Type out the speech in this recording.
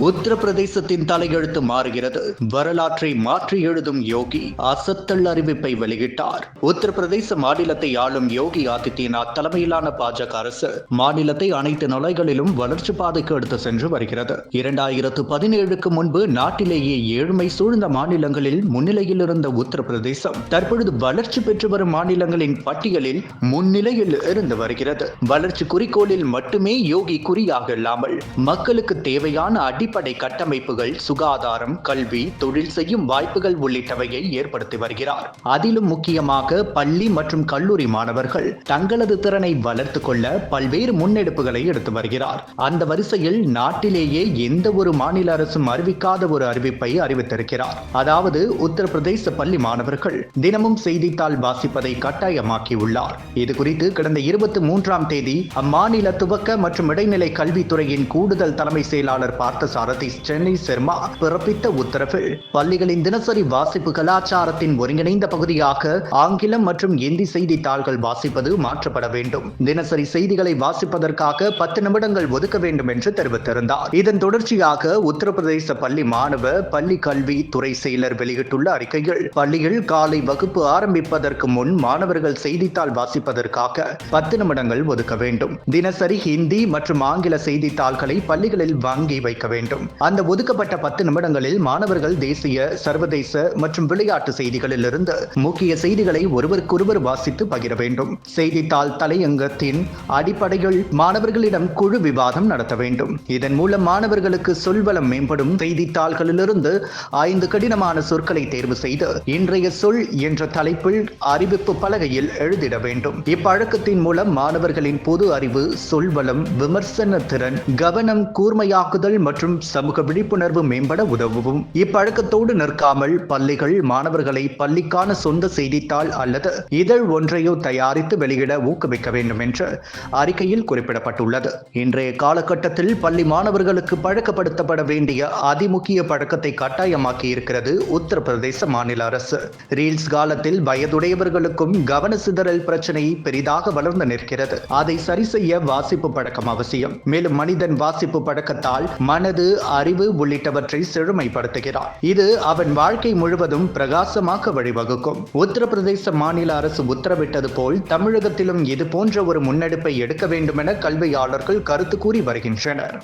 உத்தரப்பிரதேசத்தின் தலையெழுத்து மாறுகிறது. வரலாற்றை மாற்றி எழுதும் யோகி அசத்தல் அறிவிப்பை வெளியிட்டார். உத்தரப்பிரதேச மாநிலத்தை ஆளும் யோகி ஆதித்யநாத் தலைமையிலான பாஜக அரசு மாநிலத்தை அனைத்து நிலைகளிலும் வளர்ச்சி பாதைக்கு எடுத்து சென்று வருகிறது. இரண்டாயிரத்து பதினேழுக்கு முன்பு நாட்டிலேயே ஏழ்மை சூழ்ந்த மாநிலங்களில் முன்னிலையில் இருந்த உத்தரப்பிரதேசம் தற்பொழுது வளர்ச்சி பெற்று வரும் மாநிலங்களின் பட்டியலில் முன்னிலையில் இருந்து வருகிறது. வளர்ச்சி குறிக்கோளில் மட்டுமே யோகி குறியாக இல்லாமல் மக்களுக்கு தேவையான அடிப்படை கட்டமைப்புகள் சுகாதாரம் கல்வி தொழில் செய்யும் வாய்ப்புகள் உள்ளிட்டவையை ஏற்படுத்தி வருகிறார். அதிலும் முக்கியமாக பள்ளி மற்றும் கல்லூரி மாணவர்கள் தங்களது திறனை வளர்த்துக் கொள்ள பல்வேறு முன்னெடுப்புகளை எடுத்து வருகிறார். அந்த வரிசையில் நாட்டிலேயே எந்த ஒரு மாநில அரசும் அறிவிக்காத ஒரு அறிவிப்பை அறிவித்திருக்கிறார். அதாவது உத்தரப்பிரதேச பள்ளி மாணவர்கள் தினமும் செய்தித்தாள் வாசிப்பதை கட்டாயமாக்கியுள்ளார். இது குறித்து கடந்த இருபத்தி மூன்றாம் தேதி அம்மாநில துவக்க மற்றும் இடைநிலை கல்வித்துறையின் கூடுதல் தலைமை செயலாளர் பார்த்த சாரதி சென்னை சர்மா பிறப்பித்த உத்தரவில் பள்ளிகளின் தினசரி வாசிப்பு கலாச்சாரத்தின் ஒருங்கிணைந்த பகுதியாக ஆங்கிலம் மற்றும் இந்தி செய்தித்தாள்கள் வாசிப்பது மாற்றப்பட வேண்டும். தினசரி செய்திகளை வாசிப்பதற்காக பத்து நிமிடங்கள் ஒதுக்க வேண்டும் என்று தெரிவித்திருந்தார். இதன் தொடர்ச்சியாக உத்தரப்பிரதேச பள்ளி மாணவ பள்ளி கல்வி துறை செயலர் வெளியிட்டுள்ள அறிக்கையில் பள்ளியில் காலை வகுப்பு ஆரம்பிப்பதற்கு முன் மாணவர்கள் செய்தித்தாள் வாசிப்பதற்காக பத்து நிமிடங்கள் ஒதுக்க வேண்டும். தினசரி ஹிந்தி மற்றும் ஆங்கில செய்தித்தாள்களை பள்ளிகளில் வாங்கி வைக்க வேண்டும். வேண்டும். அந்த ஒதுக்கப்பட்ட பத்து நிமிடங்களில் மாணவர்கள் தேசிய சர்வதேச மற்றும் விளையாட்டு செய்திகளிலிருந்து முக்கிய செய்திகளை ஒருவருக்கொருவர் வாசித்து பகிர வேண்டும். செய்தித்தாள் தலையங்கத்தின் அடிப்படையில் மாணவர்களிடம் குழு விவாதம் நடத்த வேண்டும். இதன் மூலம் மாணவர்களுக்கு சொல்வளம் மேம்படும். செய்தித்தாள்களிலிருந்து ஐந்து கடினமான சொற்களை தேர்வு செய்து இன்றைய சொல் என்ற தலைப்பில் அறிவிப்பு பலகையில் எழுதிட வேண்டும். இப்பழக்கத்தின் மூலம் மாணவர்களின் பொது அறிவு சொல்வளம் விமர்சன திறன் கவனம் கூர்மையாக்குதல் மற்றும் சமூக விழிப்புணர்வு மேம்பட உதவும். இப்பழக்கத்தோடு நிற்காமல் பள்ளிகள் மாணவர்களை பள்ளிக்கான சொந்த செய்தித்தாள் அல்லது இதழ் ஒன்றையோ தயாரித்து வெளியிட ஊக்குவிக்க வேண்டும் என்று அறிக்கையில் குறிப்பிடப்பட்டுள்ளது. இன்றைய காலகட்டத்தில் பள்ளி மாணவர்களுக்கு பழக்கப்படுத்தப்பட வேண்டிய அதிமுக்கிய பழக்கத்தை கட்டாயமாக்கி இருக்கிறது உத்தரப்பிரதேச மாநில அரசு. ரீல்ஸ் காலத்தில் வயதுடையவர்களுக்கும் கவன சிதறல் பிரச்சனை பெரிதாக வளர்ந்து நிற்கிறது. அதை சரி செய்ய வாசிப்பு பழக்கம் அவசியம். மேலும் மனிதன் வாசிப்பு பழக்கத்தால் மனது அறிவு உள்ளிட்டவற்றை செழுமைப்படுத்துகிறார். இது அவன் வாழ்க்கை முழுவதும் பிரகாசமாக வழிவகுக்கும். உத்தரப்பிரதேச மாநில அரசு உத்தரவிட்டது போல் தமிழகத்திலும் இது போன்ற ஒரு முன்னெடுப்பை எடுக்க வேண்டும் என கல்வியாளர்கள் கருத்து கூறி வருகின்றனர்.